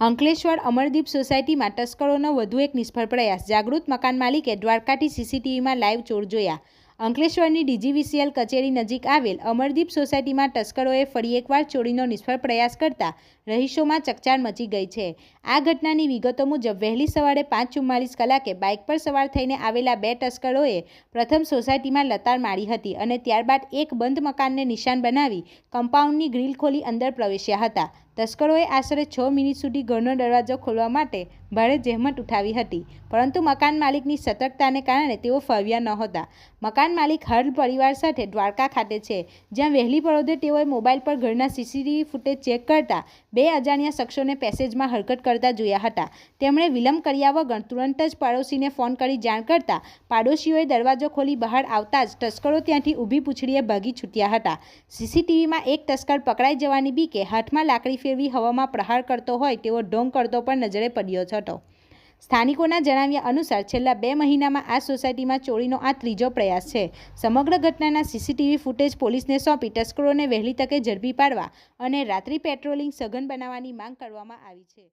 અંકલેશ્વર અમરદીપ સોસાયટીમાં તસ્કરોનો વધુ એક નિષ્ફળ પ્રયાસ. જાગૃત મકાન માલિકે દ્વારકાથી સીસીટીવીમાં લાઈવ ચોર જોયા. અંકલેશ્વરની ડીજીવીસીએલ કચેરી નજીક આવેલ અમરદીપ સોસાયટીમાં તસ્કરોએ ફરી એકવાર ચોરીનો નિષ્ફળ પ્રયાસ કરતા રહીશોમાં ચકચાર મચી ગઈ છે. આ ઘટનાની વિગતો મુજબ, વહેલી સવારે પાંચ ચુમ્માલીસ કલાકે બાઇક પર સવાર થઈને આવેલા બે તસ્કરોએ પ્રથમ સોસાયટીમાં લતાર મારી હતી અને ત્યારબાદ એક બંધ મકાનને નિશાન બનાવી કમ્પાઉન્ડની ગ્રીલ ખોલી અંદર પ્રવેશ્યા હતા. તસ્કરોએ આશરે છ મિનિટ સુધી ઘરનો દરવાજો ખોલવા માટે ભારે જહેમત ઉઠાવી હતી. પરંતુ મકાન માલિકની સતર્કતાને કારણે તેઓ ફાવ્યા નહોતા મકાન માલિક હર્લ પરિવાર સાથે દ્વારકા ખાતે છે. જ્યાં વહેલી પરોધે તેઓએ મોબાઈલ પર ઘરના સીસીટીવી ફૂટેજ ચેક કરતા બે અજાણ્યા શખ્સોને પેસેજમાં હરકત કરતા જોયા હતા. તેમણે વિલંબ કર્યા વગર તુરંત જ પાડોશીને ફોન કરી જાણ કરતા પાડોશીઓએ દરવાજો ખોલી બહાર આવતા જ તસ્કરો ત્યાંથી ઊભી પૂછડીએ ભાગી છૂટ્યા હતા. સીસીટીવીમાં એક તસ્કર પકડાઈ જવાની બીકે હાથમાં લાકડી ફેરવી હવામાં પ્રહાર કરતો હોય તેવો ઢોંગ કરતો પણ નજરે પડ્યો હતો. સ્થાનિકોના જણાવ્યા અનુસાર છેલ્લા બે મહિનામાં આ સોસાયટીમાં ચોરીનો આ ત્રીજો પ્રયાસ છે. સમગ્ર ઘટનાના સીસીટીવી ફૂટેજ પોલીસને સોંપી તસ્કરોને વહેલી તકે ઝડપી પાડવા અને રાત્રિ પેટ્રોલિંગ સઘન બનાવવાની માંગ કરવામાં આવી છે.